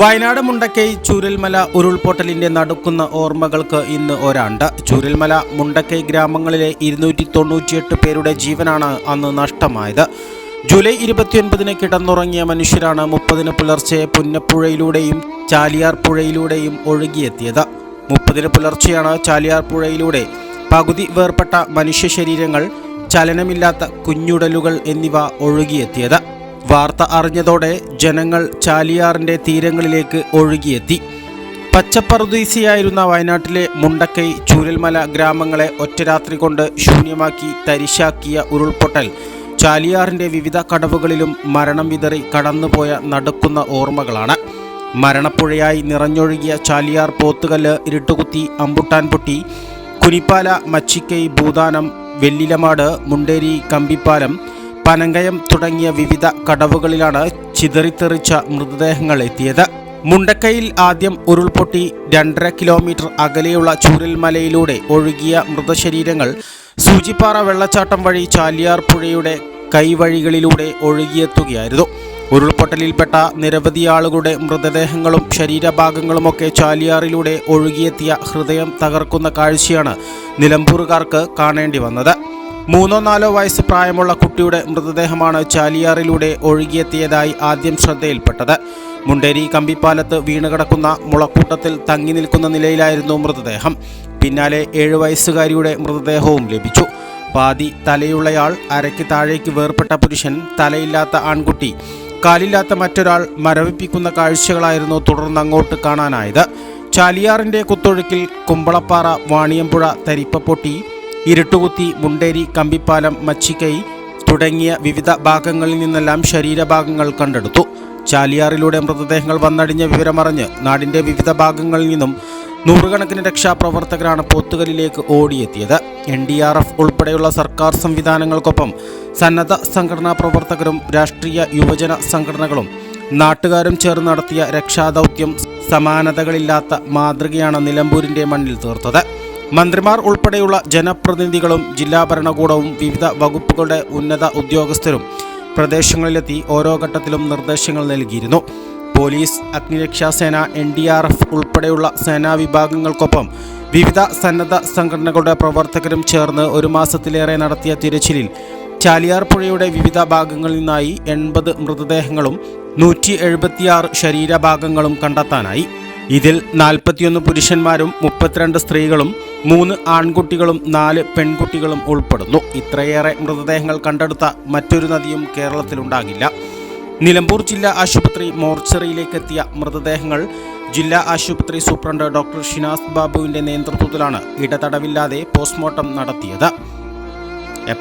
വയനാട് മുണ്ടക്കൈ ചൂരൽമല ഉരുൾപൊട്ടലിന്റെ നടുക്കുന്ന ഓർമ്മകൾക്ക് ഇന്ന് ഒരാണ്ട്. ചൂരൽമല മുണ്ടക്കൈ ഗ്രാമങ്ങളിലെ ഇരുന്നൂറ്റി തൊണ്ണൂറ്റിയെട്ട് പേരുടെ ജീവനാണ് അന്ന് നഷ്ടമായത്. ജൂലൈ ഇരുപത്തിയൊൻപതിന് കിടന്നുറങ്ങിയ മനുഷ്യരാണ് മുപ്പതിന് പുലർച്ചെ പുന്നപ്പുഴയിലൂടെയും ചാലിയാർ പുഴയിലൂടെയും ഒഴുകിയെത്തിയത്. മുപ്പതിന് പുലർച്ചെയാണ് ചാലിയാർ പുഴയിലൂടെ പകുതി വേർപെട്ട മനുഷ്യ ശരീരങ്ങൾ ചലനമില്ലാത്ത കുഞ്ഞുടലുകൾ എന്നിവ ഒഴുകിയെത്തിയത്. വാർത്ത അറിഞ്ഞതോടെ ജനങ്ങൾ ചാലിയാറിന്റെ തീരങ്ങളിലേക്ക് ഒഴുകിയെത്തി. പച്ചപ്പറുദീസിയായിരുന്ന വയനാട്ടിലെ മുണ്ടക്കൈ ചൂരൽമല ഗ്രാമങ്ങളെ ഒറ്റരാത്രി കൊണ്ട് ശൂന്യമാക്കി തരിശാക്കിയ ഉരുൾപൊട്ടൽ ചാലിയാറിന്റെ വിവിധ കടവുകളിലും മരണം വിതറി കടന്നുപോയ നടക്കുന്ന ഓർമ്മകളാണ്. മരണപ്പുഴയായി നിറഞ്ഞൊഴുകിയ ചാലിയാർ പോത്തുകല്ല് ഇരുട്ടുകുത്തി അമ്പുട്ടാൻ പൊട്ടി കുനിപ്പാല മച്ചിക്കൈ ഭൂതാനം വെല്ലിലമാട് മുണ്ടേരി കമ്പിപ്പാലം പനങ്കയം തുടങ്ങിയ വിവിധ കടവുകളിലാണ് ചിതറിത്തെറിച്ച മൃതദേഹങ്ങൾ എത്തിയത്. മുണ്ടക്കയിൽ ആദ്യം ഉരുൾപൊട്ടി രണ്ടര കിലോമീറ്റർ അകലെയുള്ള ചൂരൽമലയിലൂടെ ഒഴുകിയ മൃതശരീരങ്ങൾ സൂചിപ്പാറ വെള്ളച്ചാട്ടം വഴി ചാലിയാർ പുഴയുടെ കൈവഴികളിലൂടെ ഒഴുകിയെത്തുകയായിരുന്നു. ഉരുൾപൊട്ടലിൽപ്പെട്ട നിരവധി ആളുകളുടെ മൃതദേഹങ്ങളും ശരീരഭാഗങ്ങളുമൊക്കെ ചാലിയാറിലൂടെ ഒഴുകിയെത്തിയ ഹൃദയം തകർക്കുന്ന കാഴ്ചയാണ് നിലമ്പൂറുകാർക്ക് കാണേണ്ടി വന്നത്. മൂന്നോ നാലോ വയസ്സ് പ്രായമുള്ള കുട്ടിയുടെ മൃതദേഹമാണ് ചാലിയാറിലൂടെ ഒഴുകിയെത്തിയതായി ആദ്യം ശ്രദ്ധയിൽപ്പെട്ടത്. മുണ്ടേരി കമ്പിപ്പാലത്ത് വീണുകിടക്കുന്ന മുളക്കൂട്ടത്തിൽ തങ്ങി നിൽക്കുന്ന നിലയിലായിരുന്നു മൃതദേഹം. പിന്നാലെ ഏഴു വയസ്സുകാരിയുടെ മൃതദേഹവും ലഭിച്ചു. പാതി തലയുള്ളയാൾ അരയ്ക്ക് താഴേക്ക് വേർപെട്ട പുരുഷൻ തലയില്ലാത്ത ആൺകുട്ടി. കാലില്ലാത്ത മറ്റൊരാൾ മരവിപ്പിക്കുന്ന കാഴ്ചകളായിരുന്നു തുടർന്ന് അങ്ങോട്ട് കാണാനായത്. ചാലിയാറിന്റെ കുത്തൊഴുക്കിൽ കുമ്പളപ്പാറ വാണിയമ്പുഴ തരിപ്പപ്പൊട്ടി ഇരുട്ടുകുത്തി മുണ്ടേരി കമ്പിപ്പാലം മച്ചിക്കൈ തുടങ്ങിയ വിവിധ ഭാഗങ്ങളിൽ നിന്നെല്ലാം ശരീരഭാഗങ്ങൾ കണ്ടെടുത്തു. ചാലിയാറിലൂടെ മൃതദേഹങ്ങൾ വന്നടിഞ്ഞ വിവരമറിഞ്ഞ് നാടിന്റെ വിവിധ ഭാഗങ്ങളിൽ നിന്നും നൂറുകണക്കിന് രക്ഷാപ്രവർത്തകരാണ് പോത്തുകലിലേക്ക് ഓടിയെത്തിയത്. എൻ ഡി ആർ എഫ് ഉൾപ്പെടെയുള്ള സർക്കാർ സംവിധാനങ്ങൾക്കൊപ്പം സന്നദ്ധ സംഘടനാ പ്രവർത്തകരും രാഷ്ട്രീയ യുവജന സംഘടനകളും നാട്ടുകാരും ചേർന്ന് നടത്തിയ രക്ഷാദൗത്യം സമാനതകളില്ലാത്ത മാതൃകയാണ് നിലമ്പൂരിന്റെ മണ്ണിൽ തീർത്തത്. മന്ത്രിമാർ ഉൾപ്പെടെയുള്ള ജനപ്രതിനിധികളും ജില്ലാ ഭരണകൂടവും വിവിധ വകുപ്പുകളുടെ ഉന്നത ഉദ്യോഗസ്ഥരും പ്രദേശങ്ങളിലെത്തി ഓരോ ഘട്ടത്തിലും നിർദ്ദേശങ്ങൾ നൽകിയിരുന്നു. പോലീസ് അഗ്നിരക്ഷാസേന എൻ ഡി ആർ എഫ് ഉൾപ്പെടെയുള്ള സേനാ വിഭാഗങ്ങൾക്കൊപ്പം വിവിധ സന്നദ്ധ സംഘടനകളുടെ പ്രവർത്തകരും ചേർന്ന് ഒരു മാസത്തിലേറെ നടത്തിയ തിരച്ചിലിൽ ചാലിയാർ പുഴയുടെ വിവിധ ഭാഗങ്ങളിൽ നിന്നായി എൺപത് മൃതദേഹങ്ങളും നൂറ്റി എഴുപത്തിയാറ് ശരീരഭാഗങ്ങളും കണ്ടെത്താനായി. ഇതിൽ നാൽപ്പത്തിയൊന്ന് പുരുഷന്മാരും മുപ്പത്തിരണ്ട് സ്ത്രീകളും മൂന്ന് ആൺകുട്ടികളും നാല് പെൺകുട്ടികളും ഉൾപ്പെടുന്നു. ഇത്രയേറെ മൃതദേഹങ്ങൾ കണ്ടെടുത്ത മറ്റൊരു നദിയും കേരളത്തിലുണ്ടാകില്ല. നിലമ്പൂർ ജില്ലാ ആശുപത്രി മോർച്ചറിയിലേക്കെത്തിയ മൃതദേഹങ്ങൾ ജില്ലാ ആശുപത്രി സൂപ്രണ്ട് ഡോക്ടർ ഷിനാസ് ബാബുവിന്റെ നേതൃത്വത്തിലാണ് ഇടതടവില്ലാതെ പോസ്റ്റ്മോർട്ടം നടത്തിയത്. A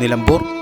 Nilambur.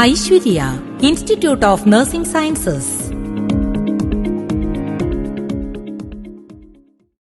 Aishwarya institute of nursing sciences